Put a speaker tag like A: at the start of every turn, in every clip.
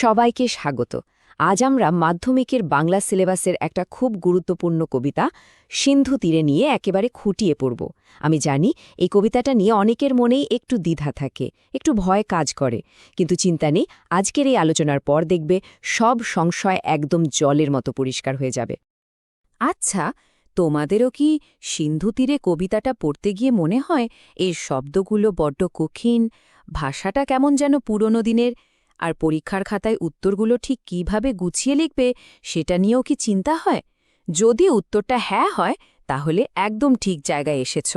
A: সবাইকে স্বাগত। আজ আমরা মাধ্যমিকের বাংলা সিলেবাসের একটা খুব গুরুত্বপূর্ণ কবিতা, সিন্ধু তীরে নিয়ে একেবারে খুঁটিয়ে পড়ব। আমি জানি এই কবিতাটা নিয়ে অনেকের মনেই একটু দ্বিধা থাকে, একটু ভয় কাজ করে। কিন্তু চিন্তা নেই, আজকের এই আলোচনার পর দেখবে সব সংশয় একদম জলের মতো পরিষ্কার হয়ে যাবে।
B: আচ্ছা তোমাদেরও কি সিন্ধু তীরে কবিতাটা পড়তে গিয়ে মনে হয় এই শব্দগুলো বড্ড কঠিন, ভাষাটা কেমন যেন পুরনো দিনের আর পরীক্ষার খাতায় উত্তরগুলো ঠিক কীভাবে গুছিয়ে লিখবে সেটা নিয়েও কি চিন্তা হয়? যদি উত্তরটা হ্যাঁ হয়, তাহলে একদম ঠিক জায়গায় এসেছ।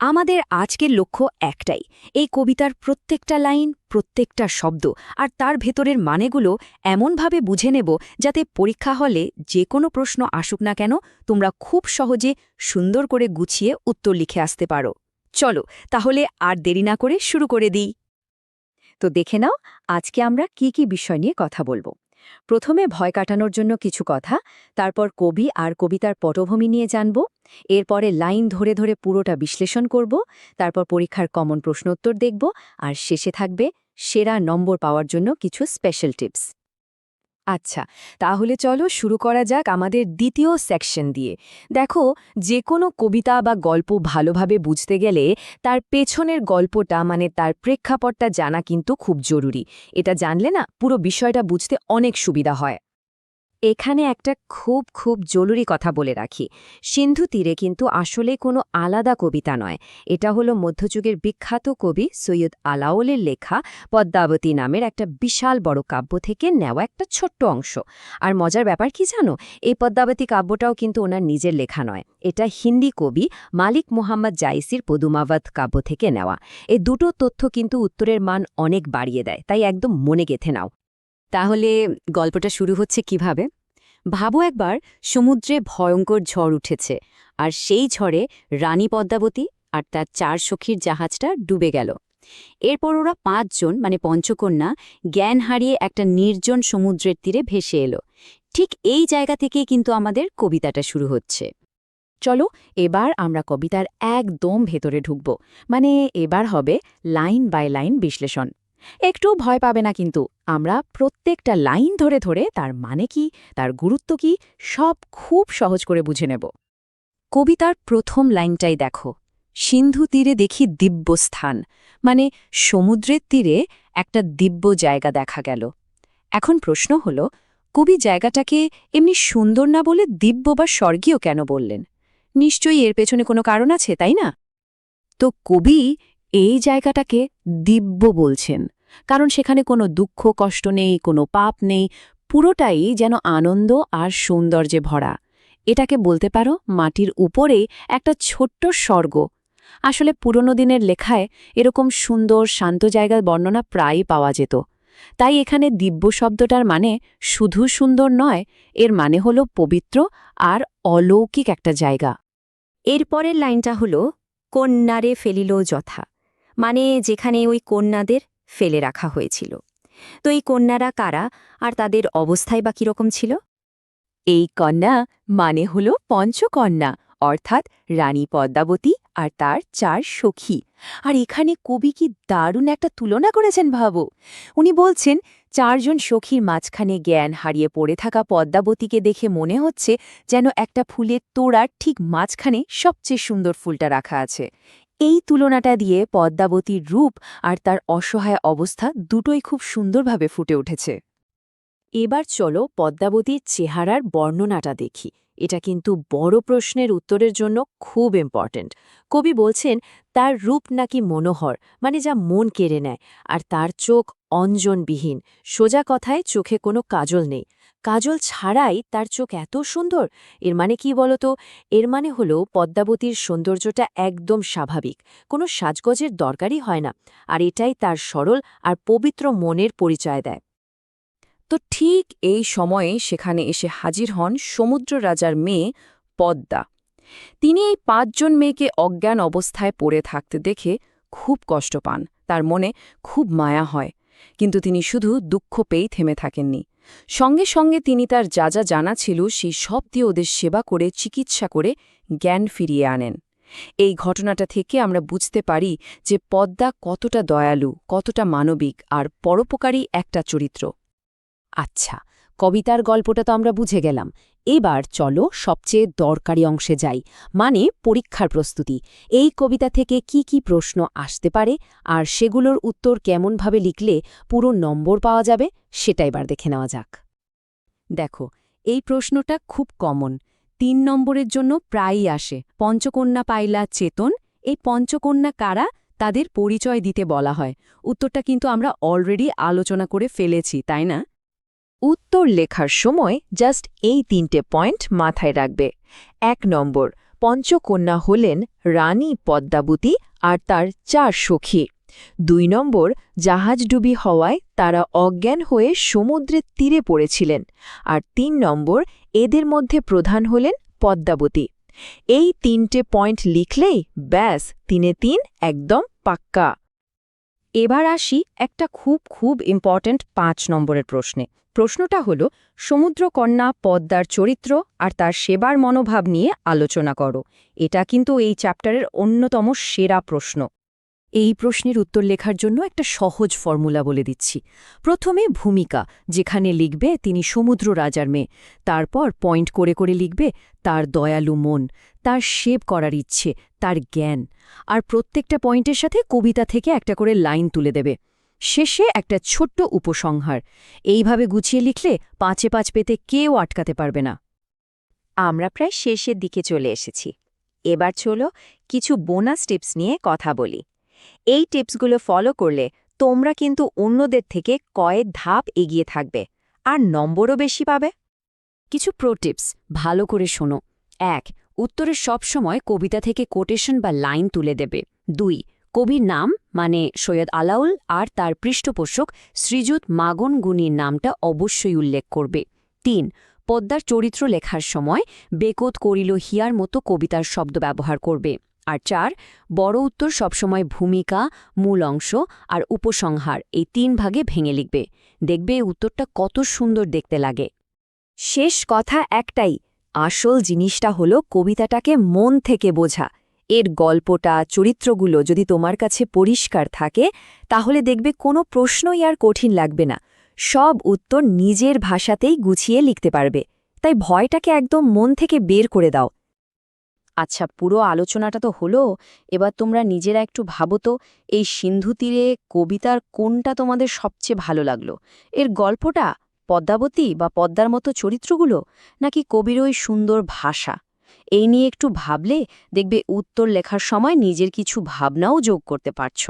A: আমাদের আজকের লক্ষ্য একটাই, এই কবিতার প্রত্যেকটা লাইন, প্রত্যেকটা শব্দ আর তার ভেতরের মানেগুলো এমনভাবে বুঝে নেব যাতে পরীক্ষা হলে যে কোনো প্রশ্ন আসুক না কেন, তোমরা খুব সহজে সুন্দর করে গুছিয়ে উত্তর লিখে আসতে পারো। চলো, তাহলে আর দেরি না করে শুরু করে দিই। তো দেখে নাও, আজকে আমরা কি কি বিষয় নিয়ে কথা বলব। প্রথমে ভয় কাটানোর জন্য কিছু কথা, তারপর কবি আর কবিতার পটভূমি নিয়ে জানব, এরপরে লাইন ধরে ধরে পুরোটা বিশ্লেষণ করব, তারপর পরীক্ষার কমন প্রশ্নোত্তর দেখব, আর শেষে থাকবে সেরা নম্বর পাওয়ার জন্য কিছু স্পেশাল টিপস আচ্ছা তাহলে চলো শুরু করা যাক আমাদের দ্বিতীয় সেকশন দিয়ে। দেখো যে কোনো কবিতা বা গল্প ভালোভাবে বুঝতে গেলে তার পেছনের গল্পটা মানে তার প্রেক্ষাপটটা জানা কিন্তু খুব জরুরি। এটা জানলে না পুরো বিষয়টা বুঝতে অনেক সুবিধা হয়। এখানে একটা খুব খুব জরুরি কথা বলে রাখি। সিন্ধু তীরে কিন্তু আসলে কোনো আলাদা কবিতা নয়। এটা হলো মধ্যযুগের বিখ্যাত কবি সৈয়দ আলাওলের লেখা পদ্মাবতী নামের একটা বিশাল বড় কাব্য থেকে নেওয়া একটা ছোট্ট অংশ। আর মজার ব্যাপার কি জানো? এই পদ্মাবতী কাব্যটাও কিন্তু ওনার নিজের লেখা নয়। এটা হিন্দি কবি মালিক মোহাম্মদ জাইসির পদুমাবাদ কাব্য থেকে নেওয়া। এই দুটো তথ্য কিন্তু উত্তরের মান অনেক বাড়িয়ে দেয়, তাই একদম মনে গেথে নাও। তাহলে গল্পটা শুরু হচ্ছে কীভাবে? ভাবো একবার, সমুদ্রে ভয়ঙ্কর ঝড় উঠেছে, আর সেই ঝড়ে রানী পদ্মাবতী আর তার চার সখীর জাহাজটা ডুবে গেল। এরপর ওরা পাঁচজন মানে পঞ্চকন্যা, জ্ঞান হারিয়ে একটা নির্জন সমুদ্রের তীরে ভেসে এলো। ঠিক এই জায়গা থেকেই কিন্তু আমাদের কবিতাটা শুরু হচ্ছে। চলো এবার আমরা কবিতার একদম ভেতরে ঢুকব। মানে এবার হবে লাইন বাই লাইন বিশ্লেষণ। একটু ভয় পাবে না কিন্তু। আমরা প্রত্যেকটা লাইন ধরে ধরে তার মানে কি, তার গুরুত্ব কি, সব খুব সহজ করে বুঝে নেব। কবিতার প্রথম লাইনটাই দেখো। সিন্ধু তীরে দেখি দিব্য স্থান মানে সমুদ্রের তীরে একটা দিব্য জায়গা দেখা গেল। এখন প্রশ্ন হল, কবি জায়গাটাকে এমনি সুন্দর না বলে দিব্য বা স্বর্গীয় কেন বললেন? নিশ্চয়ই এর পেছনে কোনো কারণ আছে, তাই না? তো কবি এই জায়গাটাকে দিব্য বলছেন। কারণ সেখানে কোনো দুঃখ, কষ্ট নেই, কোনো পাপ নেই, পুরোটাই যেন আনন্দ আর সৌন্দর্যে ভরা। এটাকে বলতে পারো মাটির উপরেই একটা ছোট্ট স্বর্গ। আসলে পুরনো দিনের লেখায় এরকম সুন্দর, শান্ত জায়গার বর্ণনা প্রায়ই পাওয়া যেত। তাই এখানে দিব্য শব্দটার মানে শুধু সুন্দর নয়, এর মানে হল পবিত্র আর অলৌকিক একটা জায়গা। এরপরের লাইনটা হল, কন্যারে ফেলিল যথা। মানে যেখানে ওই কন্যাদের ফেলে রাখা হয়েছিল। তো এই কন্যারা কারা আর তাদের অবস্থায় বা কীরকম ছিল? এই কন্যা মানে হল পঞ্চকন্যা, অর্থাৎ রানী পদ্মাবতী আর তার চার সখী। আর এখানে কবি কি দারুণ একটা তুলনা করেছেন ভাবো। উনি বলছেন, চারজন সখীর মাঝখানে জ্ঞান হারিয়ে পড়ে থাকা পদ্মাবতীকে দেখে মনে হচ্ছে যেন একটা ফুলের তোড়ার ঠিক মাঝখানে সবচেয়ে সুন্দর ফুলটা রাখা আছে। এই তুলনাটা দিয়ে পদ্মাবতীর রূপ আর তার অসহায় অবস্থা দুটোই খুব সুন্দরভাবে ফুটে উঠেছে। এবার চলো পদ্মাবতীর চেহারার বর্ণনাটা দেখি। এটা কিন্তু বড় প্রশ্নের উত্তরের জন্য খুব ইম্পর্ট্যান্ট কবি বলছেন, তার রূপ নাকি মনোহর মানে যা মন কেড়ে নেয়, আর তার চোখ অঞ্জনবিহীন, সোজা কথায় চোখে কোনো কাজল নেই। কাজল ছাড়াই তার চোখ এত সুন্দর, এর মানে কি বলতো? এর মানে হলো পদ্মাবতীর সৌন্দর্যটা একদম স্বাভাবিক, কোনো সাজগজের দরকারই হয় না, আর এটাই তার সরল আর পবিত্র মনের পরিচয় দেয়। তো ঠিক এই সময়ে সেখানে এসে হাজির হন সমুদ্র রাজার মেয়ে পদ্মা। তিনি এই পাঁচজন মেয়েকে অজ্ঞান অবস্থায় পড়ে থাকতে দেখে খুব কষ্ট পান, তার মনে খুব মায়া হয়। কিন্তু তিনি শুধু দুঃখ পেয়েই থেমে থাকেননি। সঙ্গে সঙ্গে তিনি তার যা যা জানা ছিল সেই সব দিয়ে ওদের সেবা করে, চিকিৎসা করে জ্ঞান ফিরিয়ে আনেন। এই ঘটনাটা থেকে আমরা বুঝতে পারি যে পদ্মা কতটা দয়ালু, কতটা মানবিক আর পরোপকারী একটা চরিত্র।
B: আচ্ছা কবিতার গল্পটা তো আমরা বুঝে গেলাম। এবার চলো সবচেয়ে দরকারি অংশে যাই মানে পরীক্ষার প্রস্তুতি। এই কবিতা থেকে কি কি প্রশ্ন আসতে পারে আর সেগুলোর উত্তর কেমনভাবে লিখলে পুরো নম্বর পাওয়া যাবে, সেটা এবার দেখে নেওয়া যাক। দেখো, এই প্রশ্নটা খুব কমন। তিন নম্বরের জন্য প্রায়ই আসে, পঞ্চকন্যা পাইলা চেতন, এই পঞ্চকন্যা কারা তাদের পরিচয় দিতে বলা হয়। উত্তরটা কিন্তু আমরা অলরেডি আলোচনা করে ফেলেছি, তাই না? উত্তর লেখার সময় জাস্ট এই তিনটে পয়েন্ট মাথায় রাখবে। এক নম্বর, পঞ্চকন্যা হলেন রানী পদ্মাবতী আর তার চার সখী। দুই নম্বর, জাহাজডুবি হওয়ায় তারা অজ্ঞান হয়ে সমুদ্রের তীরে পড়েছিলেন। আর তিন নম্বর, এদের মধ্যে প্রধান হলেন পদ্মাবতী। এই তিনটে পয়েন্ট লিখলেই ব্যাস, তিনে তিন একদম পাক্কা। এবার আসি একটা খুব খুব ইম্পর্ট্যান্ট পাঁচ নম্বরের প্রশ্নে। প্রশ্নটা হল, সমুদ্রকন্যা পদ্মার চরিত্র আর তার সেবার মনোভাব নিয়ে আলোচনা করো। এটা কিন্তু এই চ্যাপ্টারের অন্যতম সেরা প্রশ্ন। এই প্রশ্নের উত্তর লেখার জন্য একটা সহজ ফর্মুলা বলে দিচ্ছি। প্রথমে ভূমিকা, যেখানে লিখবে তিনি সমুদ্র রাজার মেয়ে। তারপর পয়েন্ট করে করে লিখবে তার দয়ালু মন। তার সেব করার ইচ্ছে, তার জ্ঞান। আর প্রত্যেকটা পয়েন্টের সাথে কবিতা থেকে একটা করে লাইন তুলে দেবে। শেষে একটা ছোট্ট উপসংহার। এইভাবে গুছিয়ে লিখলে পাঁচে পাঁচ পেতে কেউ আটকাতে পারবে না।
A: আমরা প্রায় শেষের দিকে চলে এসেছি। এবার চলো কিছু বোনাস টিপস নিয়ে কথা বলি। এই টিপসগুলো ফলো করলে তোমরা কিন্তু অন্যদের থেকে কয়েক ধাপ এগিয়ে থাকবে, আর নম্বরও বেশি পাবে।
B: কিছু প্রো টিপস ভালো করে শোনো। এক উত্তরের সবসময় কবিতা থেকে কোটেশন বা লাইন তুলে দেবে। দুই, কবির নাম মানে সৈয়দ আলাউল আর তার পৃষ্ঠপোষক শ্রীযুত মাগন গুনির নামটা অবশ্যই উল্লেখ করবে। তিন, পদ্মার চরিত্র লেখার সময় বেকত করিল হিয়ার মতো কবিতার শব্দ ব্যবহার করবে। আর চার, বড় উত্তর সবসময় ভূমিকা, মূল অংশ আর উপসংহার এই তিন ভাগে ভেঙে লিখবে। দেখবে উত্তরটা কত সুন্দর দেখতে লাগে।
A: শেষ কথা একটাই আসল জিনিসটা হলো কবিতাটাকে মন থেকে বোঝা। এর গল্পটা, চরিত্রগুলো যদি তোমার কাছে পরিষ্কার থাকে, তাহলে দেখবে কোনো প্রশ্নই আর কঠিন লাগবে না। সব উত্তর নিজের ভাষাতেই গুছিয়ে লিখতে পারবে। তাই ভয়টাকে একদম মন থেকে বের করে দাও।
B: আচ্ছা পুরো আলোচনাটা তো হলো, এবার তোমরা নিজেরা একটু ভাবো তো, এই সিন্ধু তীরে কবিতার কোনটা তোমাদের সবচেয়ে ভালো লাগল? এর গল্পটা পদ্মাবতী বা পদ্মার মতো চরিত্রগুলো নাকি কবির ওই সুন্দর ভাষা? এই নিয়ে একটু ভাবলে দেখবে উত্তর লেখার সময় নিজের কিছু ভাবনাও যোগ করতে পারছ।